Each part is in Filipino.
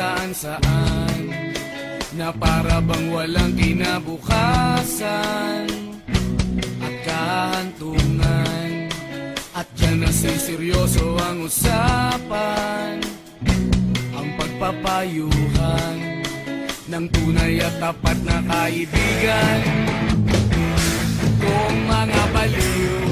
saan saan Na para bang walang kinabukasan. At kahantungan At dyan na seryoso ang usapan. Ang pagpapayuhan ng tunay at tapat na kaibigan. Kung mga baliw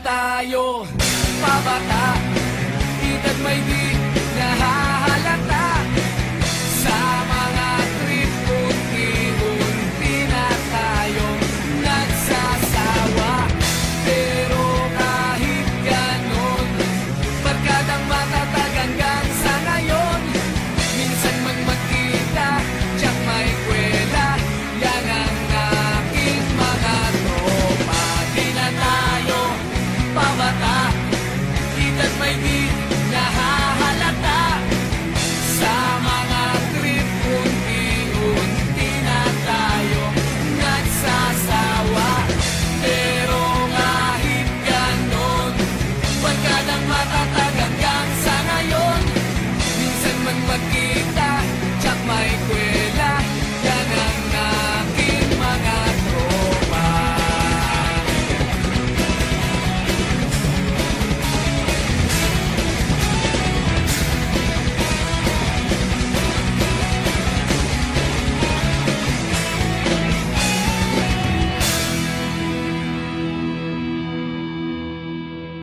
tayo. Pabata Edad may di